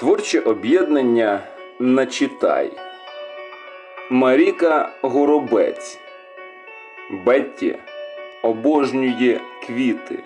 Творче об'єднання Начитай. Маріка Горобець. Бетті обожнює квіти.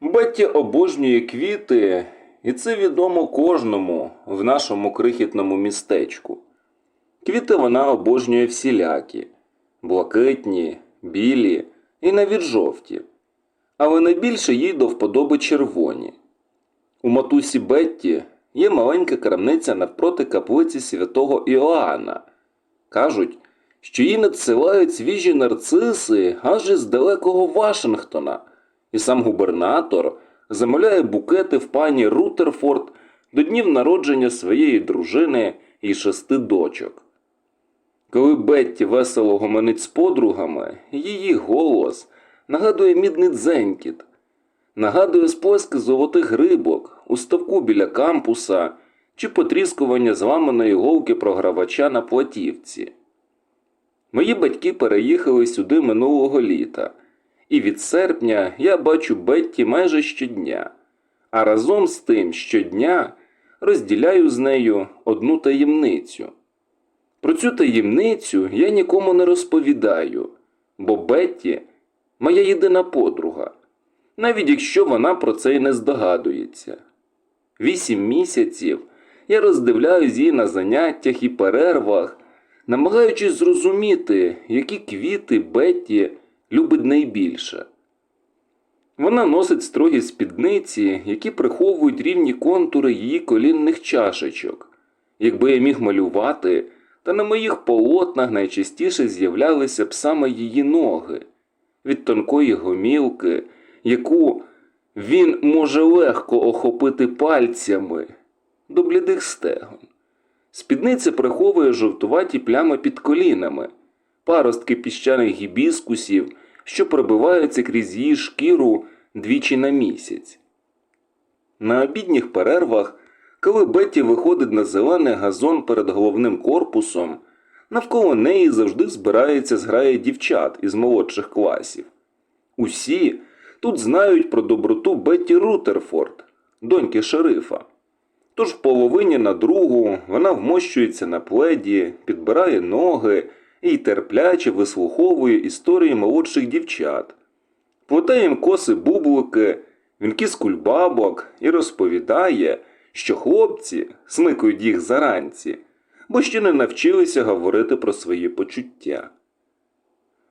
Бетті обожнює квіти, і це відомо кожному в нашому крихітному містечку. Квіти вона обожнює всілякі блакитні, білі і навіть жовті. Але найбільше їй до вподоби червоні. У матусі Бетті є маленька крамниця навпроти каплиці святого Іоанна. Кажуть, що їй надсилають свіжі нарциси аж із далекого Вашингтона, і сам губернатор замовляє букети в пані Рутерфорд до днів народження своєї дружини і шести дочок. Коли Бетті весело гомонить з подругами, її голос нагадує мідний дзенькіт, нагадує сплески золотих рибок у ставку біля кампуса чи потріскування зламаної голки програвача на платівці. Мої батьки переїхали сюди минулого літа, і від серпня я бачу Бетті майже щодня, а разом з тим щодня розділяю з нею одну таємницю. Про цю таємницю я нікому не розповідаю, бо Бетті моя єдина подруга, навіть якщо вона про це й не здогадується. Вісім місяців я роздивляюсь її на заняттях і перервах, намагаючись зрозуміти, які квіти Бетті любить найбільше. Вона носить строгі спідниці, які приховують рівні контури її колінних чашечок. Якби я міг малювати, та на моїх полотнах найчастіше з'являлися б саме її ноги від тонкої гомілки, яку він може легко охопити пальцями до блідих стегон. Спідниця приховує жовтуваті плями під колінами, паростки піщаних гібіскусів, що пробиваються крізь її шкіру двічі на місяць. На обідніх перервах, коли Бетті виходить на зелений газон перед головним корпусом, навколо неї завжди збирається зграя дівчат із молодших класів. Усі тут знають про доброту Бетті Рутерфорд, доньки шерифа. Тож в половині на другу вона вмощується на пледі, підбирає ноги і терпляче вислуховує історії молодших дівчат, плетає їм коси бублики, вінки з кульбабок і розповідає, що хлопці смикають їх заранці, бо ще не навчилися говорити про свої почуття.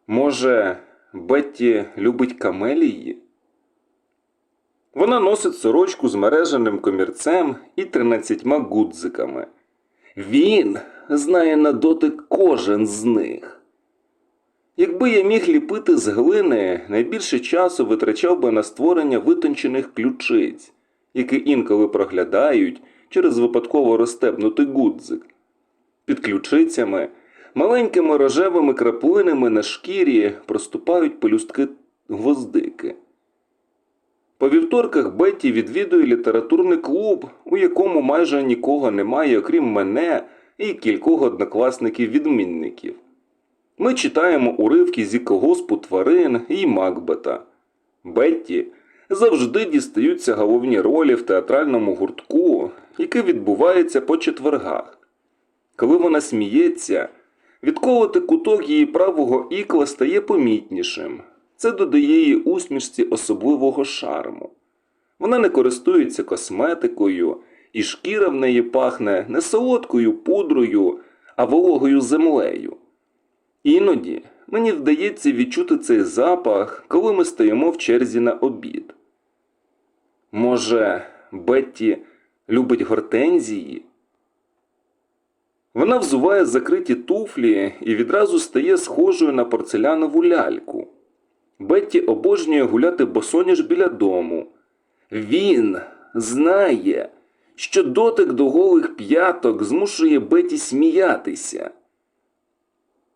Може, Бетті любить камелії? Вона носить сорочку з мереженим комірцем і тринадцятьма гудзиками. Він знає на дотик кожен з них. Якби я міг ліпити з глини, найбільше часу витрачав би на створення витончених ключиць, які інколи проглядають через випадково розстебнутий гудзик. Під ключицями, маленькими рожевими краплинами на шкірі проступають пелюстки гвоздики. По вівторках Бетті відвідує літературний клуб, у якому майже нікого немає, окрім мене і кількох однокласників-відмінників. Ми читаємо уривки зі когоспу тварин і Макбета. Бетті завжди дістаються головні ролі в театральному гуртку, який відбувається по четвергах. Коли вона сміється, відколоти куток її правого ікла стає помітнішим. Це додає їй усмішці особливого шарму. Вона не користується косметикою, і шкіра в неї пахне не солодкою пудрою, а вологою землею. Іноді мені вдається відчути цей запах, коли ми стоїмо в черзі на обід. Може, Бетті любить гортензії? Вона взуває закриті туфлі і відразу стає схожою на порцелянову ляльку. Бетті обожнює гуляти босоніж біля дому. Він знає, що дотик до голих п'яток змушує Бетті сміятися.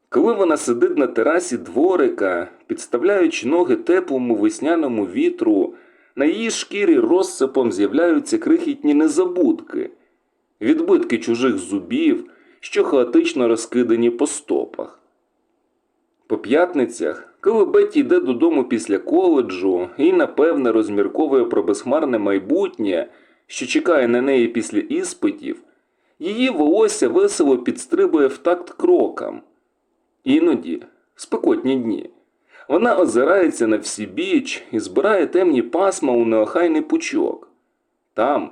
Коли вона сидить на терасі дворика, підставляючи ноги теплому весняному вітру, на її шкірі розсипом з'являються крихітні незабудки, відбитки чужих зубів, що хаотично розкидані по стопах. По п'ятницях Коли Бетті йде додому після коледжу і, напевне, розмірковує про безхмарне майбутнє, що чекає на неї після іспитів, її волосся весело підстрибує в такт крокам. Іноді, в спекотні дні, вона озирається на всі біч і збирає темні пасма у неохайний пучок. Там,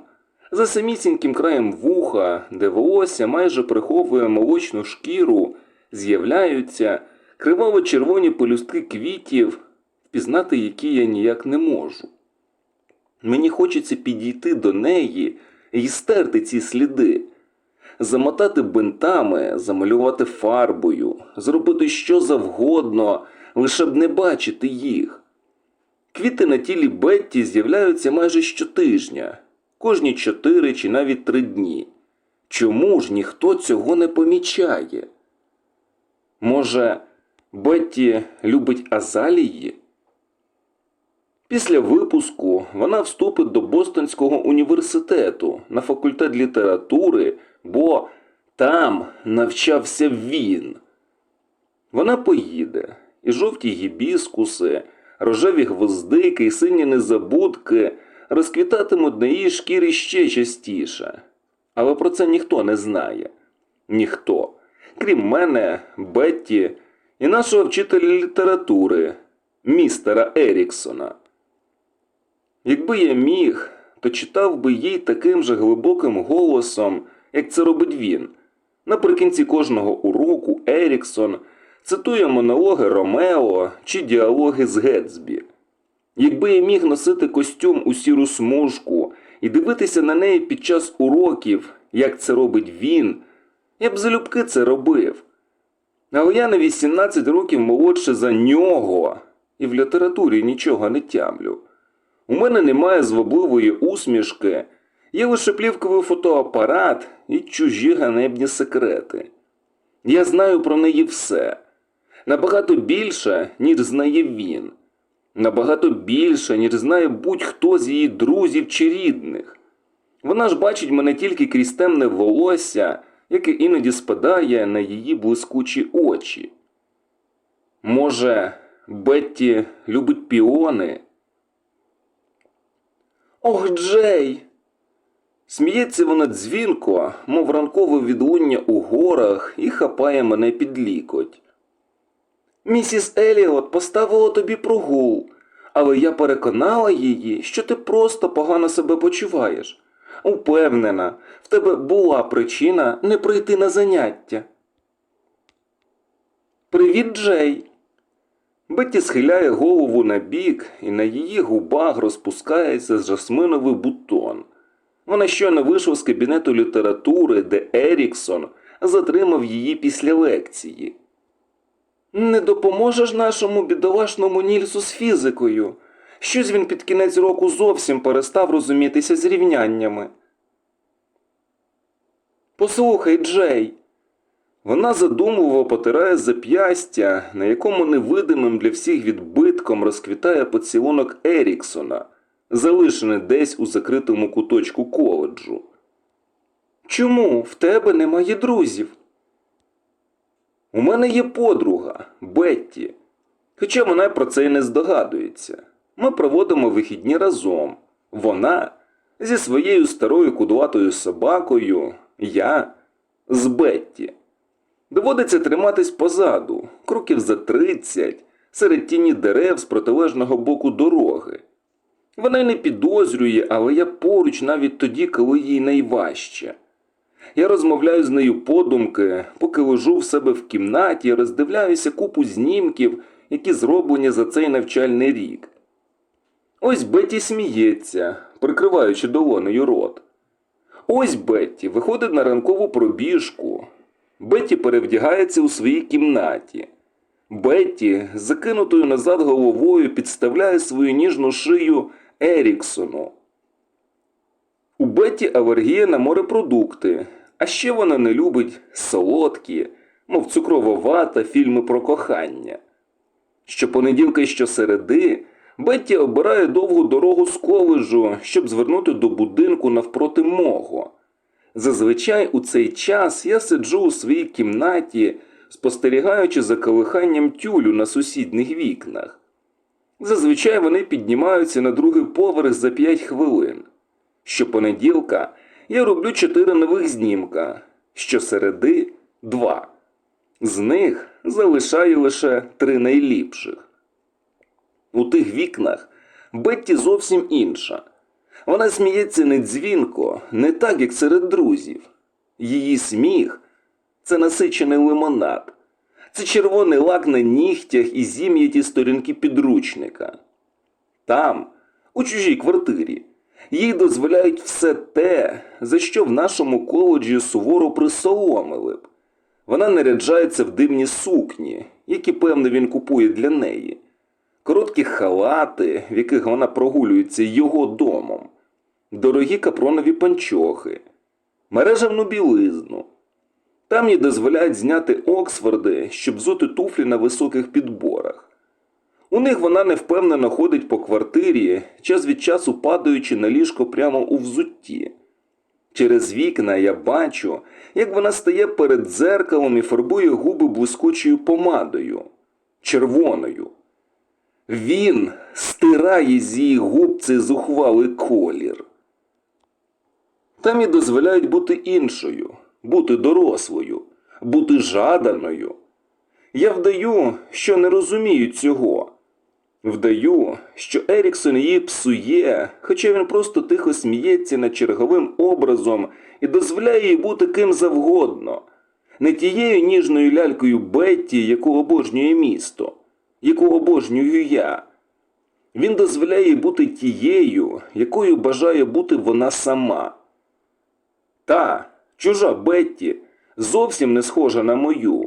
за самісіньким краєм вуха, де волосся майже приховує молочну шкіру, з'являються криваво-червоні пелюстки квітів, впізнати які я ніяк не можу. Мені хочеться підійти до неї і стерти ці сліди, замотати бинтами, замалювати фарбою, зробити що завгодно, лише б не бачити їх. Квіти на тілі Бетті з'являються майже щотижня, кожні чотири чи навіть три дні. Чому ж ніхто цього не помічає? Може, Бетті любить азалії? Після випуску вона вступить до Бостонського університету на факультет літератури, бо там навчався він. Вона поїде, і жовті гібіскуси, рожеві гвоздики і сині незабудки розквітатимуть на її шкірі ще частіше. Але про це ніхто не знає. Ніхто. Крім мене, Бетті і нашого вчителя літератури, містера Еріксона. Якби я міг, то читав би їй таким же глибоким голосом, як це робить він. Наприкінці кожного уроку Еріксон цитує монологи Ромео чи діалоги з Гетсбі. Якби я міг носити костюм у сіру смужку і дивитися на неї під час уроків, як це робить він, я б залюбки це робив. Але я на 18 років молодше за нього і в літературі нічого не тямлю. У мене немає звабливої усмішки, є лише плівковий фотоапарат і чужі ганебні секрети. Я знаю про неї все набагато більше, ніж знає він, набагато більше, ніж знає будь-хто з її друзів чи рідних. Вона ж бачить мене тільки крізь темне волосся, яке іноді спадає на її блискучі очі. Може, Бетті любить піони? Ох, Джей! Сміється вона дзвінко, мов ранкове відлуння у горах, і хапає мене під лікоть. Місіс Еліот поставила тобі прогул, але я переконала її, що ти просто погано себе почуваєш. Упевнена, в тебе була причина не прийти на заняття. Привіт, Джей. Бетті схиляє голову на бік, і на її губах розпускається жасминовий бутон. Вона щойно вийшла з кабінету літератури, де Еріксон затримав її після лекції. Не допоможеш нашому бідолашному Нільсу з фізикою. Щось він під кінець року зовсім перестав розумітися з рівняннями. Послухай, Джей. Вона задумливо потирає зап'ястя, на якому невидимим для всіх відбитком розквітає поцілунок Еріксона, залишений десь у закритому куточку коледжу. Чому в тебе немає друзів? У мене є подруга Бетті, хоча вона про це й не здогадується. Ми проводимо вихідні разом. Вона зі своєю старою кудлатою собакою, я з Бетті. Доводиться триматись позаду, кроків за тридцять, серед тіні дерев з протилежного боку дороги. Вона й не підозрює, але я поруч навіть тоді, коли їй найважче. Я розмовляю з нею подумки, поки лежу в себе в кімнаті роздивляюся купу знімків, які зроблені за цей навчальний рік. Ось Бетті сміється, прикриваючи долонею рот. Ось Бетті виходить на ранкову пробіжку. Бетті перевдягається у своїй кімнаті. Бетті закинутою назад головою підставляє свою ніжну шию Еріксону. У Бетті алергія на морепродукти, а ще вона не любить солодкі, мов цукрова вата, фільми про кохання. Щопонеділка й щосереди Бетті обирає довгу дорогу з коледжу, щоб звернути до будинку навпроти мого. Зазвичай у цей час я сиджу у своїй кімнаті, спостерігаючи за колиханням тюлю на сусідніх вікнах. Зазвичай вони піднімаються на другий поверх за 5 хвилин. Щопонеділка я роблю 4 нових знімка, щосереди – 2. З них залишаю лише три найліпших. У тих вікнах Бетті зовсім інша. Вона сміється не дзвінко, не так, як серед друзів. Її сміх це насичений лимонад, це червоний лак на нігтях і зім'яті сторінки підручника. Там, у чужій квартирі, їй дозволяють все те, за що в нашому коледжі суворо присоломили б. Вона наряджається в дивні сукні, які, певно, він купує для неї, короткі халати, в яких вона прогулюється його домом, дорогі капронові панчохи, мережевну білизну. Там їй дозволяють зняти Оксфорди, щоб взути туфлі на високих підборах. У них вона невпевнено ходить по квартирі, час від часу падаючи на ліжко прямо у взутті. Через вікна я бачу, як вона стає перед дзеркалом і фарбує губи блискучою помадою червоною. Він стирає з її губ цей зухвалий колір. Там і дозволяють бути іншою, бути дорослою, бути жаданою. Я вдаю, що не розумію цього. Вдаю, що Еріксон її псує, хоча він просто тихо сміється над черговим образом і дозволяє їй бути ким завгодно, не тією ніжною лялькою Бетті, яку обожнює місто, яку обожнюю я. Він дозволяє бути тією, якою бажає бути вона сама. Та, чужа Бетті, зовсім не схожа на мою.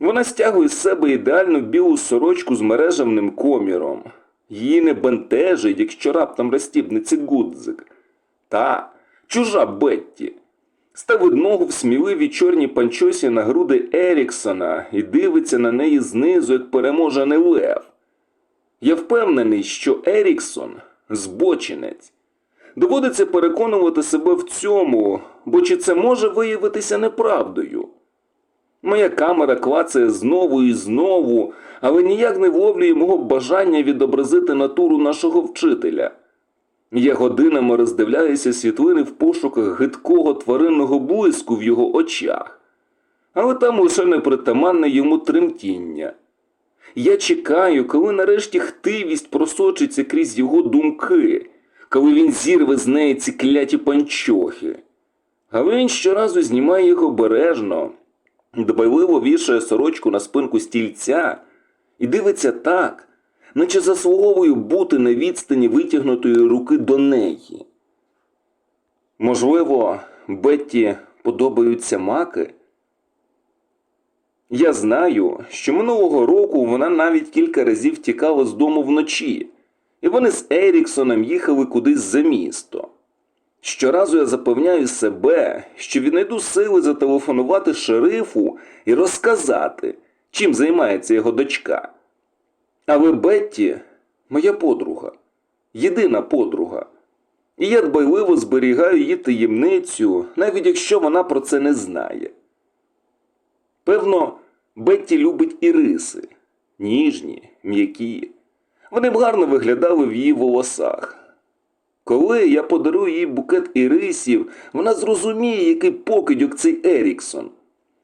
Вона стягує з себе ідеальну білу сорочку з мережевним коміром. Її не бентежить, якщо раптом розстібнеться гудзик. Та, чужа Бетті. Ставить ногу в сміливій чорній панчосі на груди Еріксона і дивиться на неї знизу, як переможений лев. Я впевнений, що Еріксон збочинець. Доводиться переконувати себе в цьому, бо чи це може виявитися неправдою? Моя камера клацає знову і знову, але ніяк не вловлює мого бажання відобразити натуру нашого вчителя. Я годинами роздивляюся світлини в пошуках гидкого тваринного блиску в його очах, але там лише непритаманне йому тремтіння. Я чекаю, коли нарешті хтивість просочиться крізь його думки, коли він зірве з неї ці кляті панчохи. Але він щоразу знімає їх обережно, дбайливо вішає сорочку на спинку стільця і дивиться так, наче заслуговує бути на відстані витягнутої руки до неї. Можливо, Бетті подобаються маки? Я знаю, що минулого року вона навіть кілька разів тікала з дому вночі, і вони з Еріксоном їхали кудись за місто. Щоразу я запевняю себе, що віднайду сили зателефонувати шерифу і розказати, чим займається його дочка. Але Бетті моя подруга, єдина подруга. І я дбайливо зберігаю її таємницю, навіть якщо вона про це не знає. Певно, Бетті любить іриси ніжні, м'які. Вони б гарно виглядали в її волосах. Коли я подарую їй букет ірисів, вона зрозуміє, який покидьок цей Еріксон.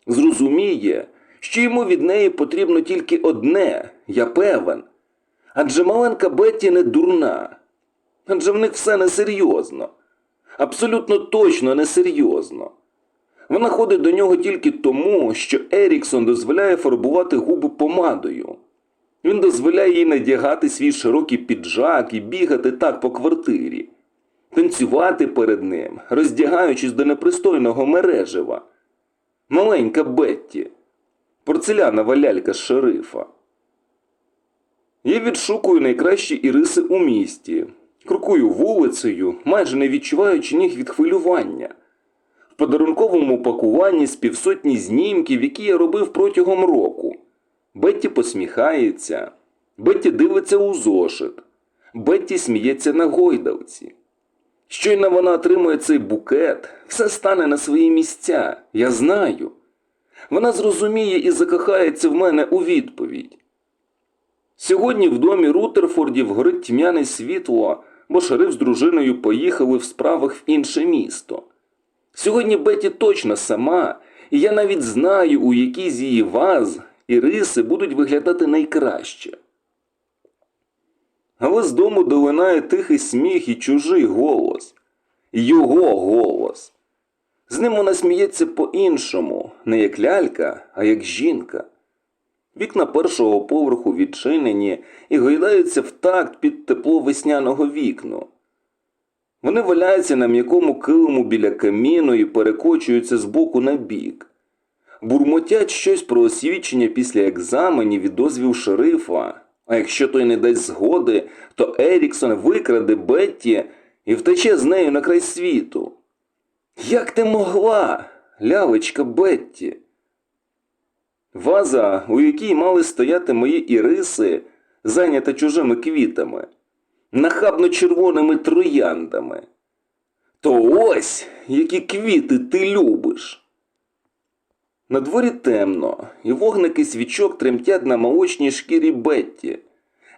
Зрозуміє, що йому від неї потрібно тільки одне, я певен. Адже маленька Бетті не дурна. Адже в них все несерйозно. Абсолютно точно несерйозно. Вона ходить до нього тільки тому, що Еріксон дозволяє фарбувати губи помадою. Він дозволяє їй надягати свій широкий піджак і бігати так по квартирі, танцювати перед ним, роздягаючись до непристойного мережева. Маленька Бетті, порцелянова лялька шерифа. Я відшукую найкращі іриси у місті, крокую вулицею, майже не відчуваючи ніг від хвилювання. В подарунковому пакуванні з півсотні знімків, які я робив протягом року. Бетті посміхається, Бетті дивиться у зошит, Бетті сміється на гойдалці. Щойно вона отримує цей букет, все стане на свої місця, я знаю. Вона зрозуміє і закохається в мене у відповідь. Сьогодні в домі Рутерфордів горить тьмяне світло, бо шериф з дружиною поїхали в справах в інше місто. Сьогодні Беті точно сама, і я навіть знаю, у якій з її ваз і риси будуть виглядати найкраще. Але з дому долинає тихий сміх і чужий голос. Його голос. З ним вона сміється по-іншому, не як лялька, а як жінка. Вікна першого поверху відчинені і гойдаються в такт під тепло весняного вікну. Вони валяються на м'якому килиму біля каміну і перекочуються з боку на бік. Бурмотять щось про освідчення після екзаменів і дозвіл шерифа. А якщо той не дасть згоди, то Еріксон викраде Бетті і втече з нею на край світу. Як ти могла, лялечка Бетті? Ваза, у якій мали стояти мої іриси, зайнята чужими квітами, нахабно червоними трояндами. То ось які квіти ти любиш. На дворі темно, і вогники свічок тремтять на молочній шкірі Бетті.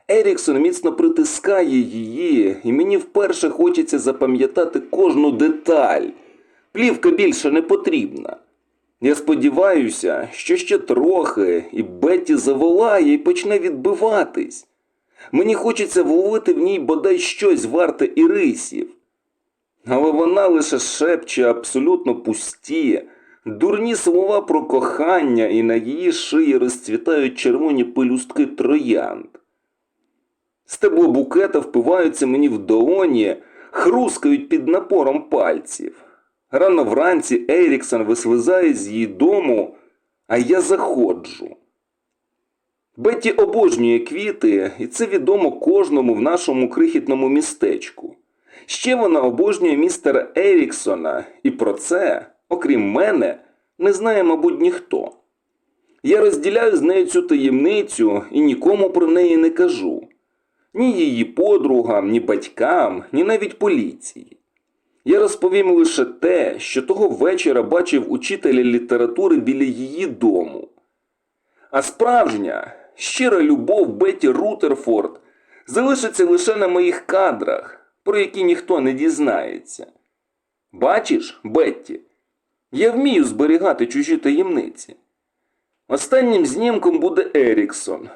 Еріксон міцно притискає її, і мені вперше хочеться запам'ятати кожну деталь. Плівка більше не потрібна. Я сподіваюся, що ще трохи, і Бетті заволає і почне відбиватись. Мені хочеться вловити в ній бодай щось варте ірисів. Але вона лише шепче абсолютно пусті, дурні слова про кохання, і на її шиї розцвітають червоні пелюстки троянд. Стебло букета впиваються мені в долоні, хрускають під напором пальців. Рано вранці Еріксон вислизає з її дому, а я заходжу. Бетті обожнює квіти, і це відомо кожному в нашому крихітному містечку. Ще вона обожнює містера Еріксона, і про це, окрім мене, не знає, мабуть, ніхто. Я розділяю з нею цю таємницю і нікому про неї не кажу. Ні її подругам, ні батькам, ні навіть поліції. Я розповім лише те, що того вечора бачив учителя літератури біля її дому. А справжня, щира любов Бетті Рутерфорд залишиться лише на моїх кадрах, про які ніхто не дізнається. Бачиш, Бетті, я вмію зберігати чужі таємниці. Останнім знімком буде Еріксон.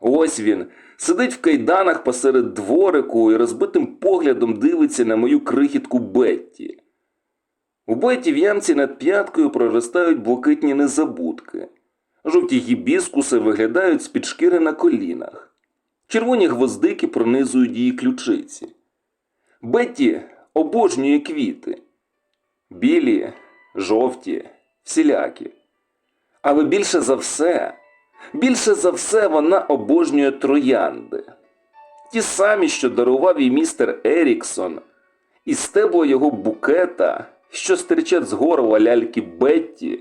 Ось він сидить в кайданах посеред дворику і розбитим поглядом дивиться на мою крихітку Бетті. У Бетті в ямці над п'яткою проростають блакитні незабудки. Жовті гібіскуси виглядають з-під шкіри на колінах. Червоні гвоздики пронизують її ключиці. Бетті обожнює квіти. Білі, жовті, всілякі. Але більше за все, більше за все вона обожнює троянди. Ті самі, що дарував їй містер Еріксон, і стебло його букета, що стирчать з горла ляльки Бетті,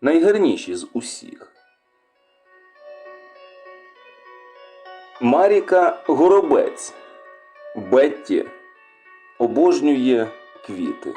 найгарніші з усіх. Маріка Горобець. Бетті обожнює квіти.